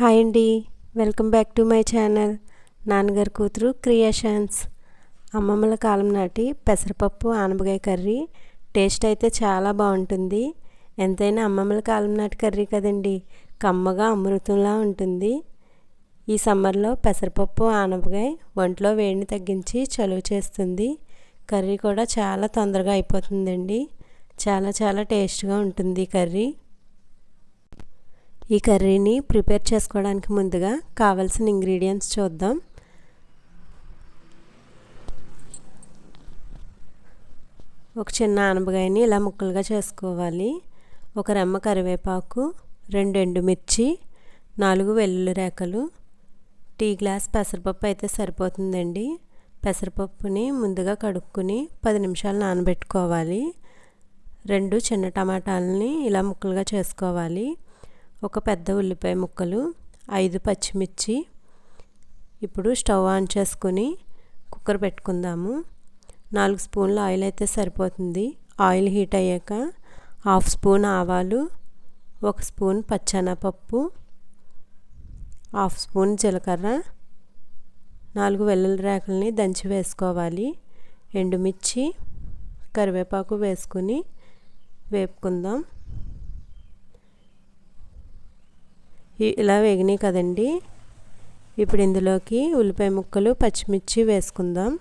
Hi అండి. Welcome back to my channel. నాన్నగారి కూతురు క్రియేషన్స్. అమ్మమ్మల కాలం నాటి పెసరపప్పు ఆనపకాయ కర్రీ. టేస్ట్ అయితే చాలా బాగుంటుంది. ఎంతైనా అమ్మమ్మల కాలం నాటి కర్రీ కదండి. కమ్మగా అమృతంలా ఉంటుంది. ఈ సమ్మర్లో పెసరపప్పు ఆనపకాయ ఒంట్లో వేడిని తగ్గించి చలువ చేస్తుంది. కర్రీ కూడా చాలా తొందరగా అయిపోతుందండి. చాలా చాలా టేస్ట్గా ఉంటుంది కర్రీ. ఈ కర్రీని ప్రిపేర్ చేసుకోవడానికి ముందుగా కావలసిన ఇంగ్రీడియంట్స్ చూద్దాం. ఒక చిన్న ఆనపకాయని ఇలా ముక్కలుగా చేసుకోవాలి. ఒక రెమ్మ కరివేపాకు రెండు ఎండుమిర్చి నాలుగు వెల్లుల్లి రేఖలు టీ గ్లాస్ పెసరపప్పు అయితే సరిపోతుందండి. పెసరపప్పుని ముందుగా కడుక్కుని పది నిమిషాలు నానబెట్టుకోవాలి. రెండు చిన్న టమాటాలని ఇలా ముక్కలుగా చేసుకోవాలి. ఒక పెద్ద ఉల్లిపాయ ముక్కలు ఐదు పచ్చిమిర్చి. ఇప్పుడు స్టవ్ ఆన్ చేసుకొని కుక్కర్ పెట్టుకుందాము. నాలుగు స్పూన్ల ఆయిల్ అయితే సరిపోతుంది. ఆయిల్ హీట్ అయ్యాక హాఫ్ స్పూన్ ఆవాలు ఒక స్పూన్ పచ్చెనపప్పు హాఫ్ స్పూన్ జీలకర్ర. నాలుగు వెల్లుల్లి రేకల్ని దంచి వేసుకోవాలి. ఎండుమిర్చి కరివేపాకు వేసుకుని వేపుకుందాం. ఇలా వేగినాయి కదండి. ఇప్పుడు ఇందులోకి ఉల్లిపాయ ముక్కలు పచ్చిమిర్చి వేసుకుందాం.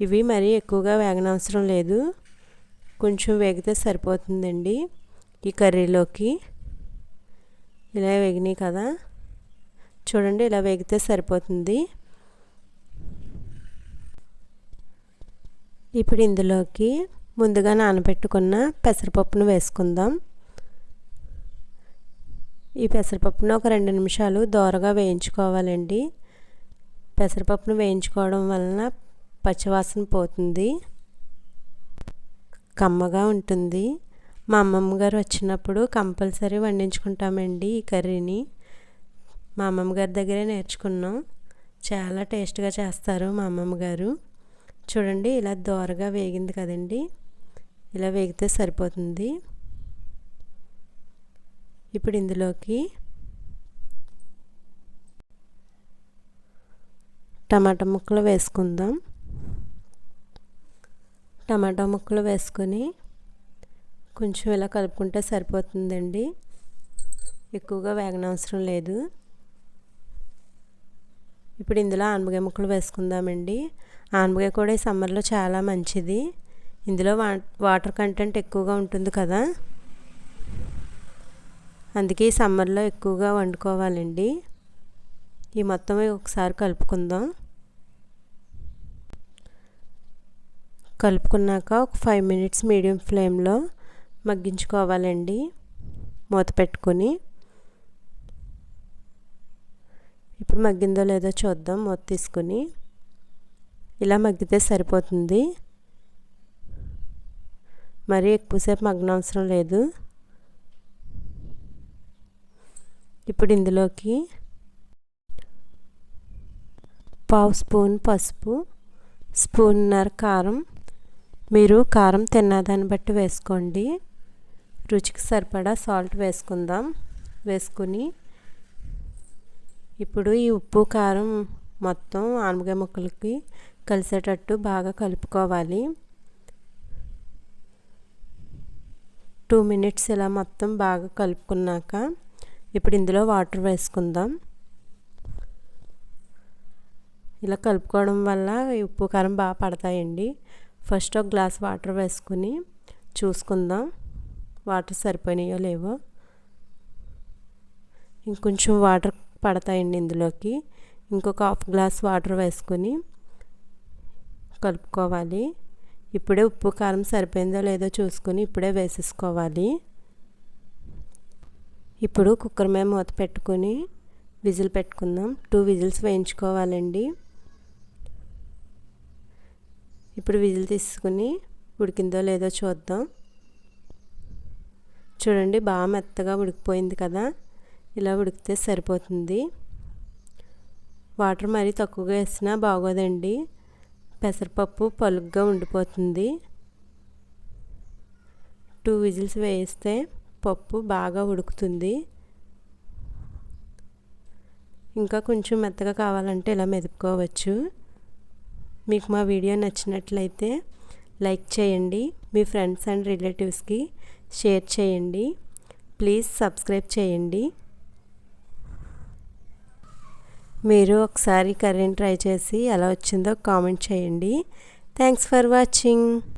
ఇవి మరీ ఎక్కువగా వేగనవసరం లేదు. కొంచెం వేగితే సరిపోతుందండి ఈ కర్రీలోకి. ఇలా వేగినాయి కదా. చూడండి ఇలా వేగితే సరిపోతుంది. ఇప్పుడు ఇందులోకి ముందుగా నానబెట్టుకున్న పెసరపప్పును వేసుకుందాం. ఈ పెసరపప్పును ఒక రెండు నిమిషాలు దోరగా వేయించుకోవాలండి. పెసరపప్పును వేయించుకోవడం వలన పచ్చివాసన పోతుంది. కమ్మగా ఉంటుంది. మా అమ్మమ్మ గారు వచ్చినప్పుడు కంపల్సరీ వండించుకుంటామండి ఈ కర్రీని. మా అమ్మమ్మ గారి దగ్గరే నేర్చుకున్నాం. చాలా టేస్ట్గా చేస్తారు మా అమ్మమ్మ గారు. చూడండి ఇలా దోరగా వేగింది కదండి. ఇలా వేగితే సరిపోతుంది. ఇప్పుడు ఇందులోకి టమాటా ముక్కలు వేసుకుందాం. టమాటా ముక్కలు వేసుకొని కొంచెం ఇలా కలుపుకుంటే సరిపోతుందండి. ఎక్కువగా వేగనవసరం లేదు. ఇప్పుడు ఇందులో ఆనపకాయ ముక్కలు వేసుకుందామండి. ఆనపకాయ కూడా ఈ సమ్మర్లో చాలా మంచిది. ఇందులో వా వాటర్ కంటెంట్ ఎక్కువగా ఉంటుంది కదా. అందుకే సమ్మర్లో ఎక్కువగా వండుకోవాలండి. ఈ మొత్తం ఒకసారి కలుపుకుందాం. కలుపుకున్నాక ఒక ఫైవ్ మినిట్స్ మీడియం ఫ్లేమ్లో మగ్గించుకోవాలండి. మూత పెట్టుకొని. ఇప్పుడు మగ్గిందో లేదో చూద్దాం. మూత తీసుకొని. ఇలా మగ్గితే సరిపోతుంది. మరీ ఎక్కువసేపు మగ్గనవసరం లేదు. ఇప్పుడు ఇందులోకి పావు స్పూన్ పసుపు స్పూన్నర కారం. మీరు కారం తిన్నదాన్ని బట్టి వేసుకోండి. రుచికి సరిపడా సాల్ట్ వేసుకుందాం. వేసుకుని ఇప్పుడు ఈ ఉప్పు కారం మొత్తం ఆనపకాయ ముక్కలకి కలిసేటట్టు బాగా కలుపుకోవాలి. టూ మినిట్స్ ఇలా మొత్తం బాగా కలుపుకున్నాక ఇప్పుడు ఇందులో వాటర్ వేసుకుందాం. ఇలా కలుపుకోవడం వల్ల ఉప్పు కారం బాగా పడతాయండి. ఫస్ట్ ఒక గ్లాస్ వాటర్ వేసుకుని చూసుకుందాం. వాటర్ సరిపోయినాయో లేవో. ఇంకొంచెం వాటర్ పడతాయండి ఇందులోకి. ఇంకొక హాఫ్ గ్లాస్ వాటర్ వేసుకొని కలుపుకోవాలి. ఇప్పుడే ఉప్పు కారం సరిపోయిందో లేదో చూసుకొని ఇప్పుడే వేసేసుకోవాలి. ఇప్పుడు కుక్కర్ మీద మూత పెట్టుకొని విజిల్ పెట్టుకుందాం. టూ విజిల్స్ వేయించుకోవాలండి. ఇప్పుడు విజిల్ తీసుకుని ఉడికిందో లేదో చూద్దాం. చూడండి బాగా మెత్తగా ఉడికిపోయింది కదా. ఇలా ఉడికితే సరిపోతుంది. వాటర్ మరీ తక్కువగా వేసినా బాగోదండి. పెసరపప్పు పలుగ్గా ఉండిపోతుంది. టూ విజిల్స్ వేస్తే పప్పు బాగా ఉడుకుతుంది. ఇంకా కొంచెం మెత్తగా కావాలంటే ఇలా మెదుపుకోవచ్చు. మీకు మా వీడియో నచ్చినట్లయితే లైక్ చేయండి మీ ఫ్రెండ్స్ అండ్ రిలేటివ్స్కి షేర్ చేయండి ప్లీజ్ సబ్స్క్రైబ్ చేయండి. మీరు ఒకసారి కర్రీని ట్రై చేసి ఎలా వచ్చిందో కామెంట్ చేయండి. Thanks for watching.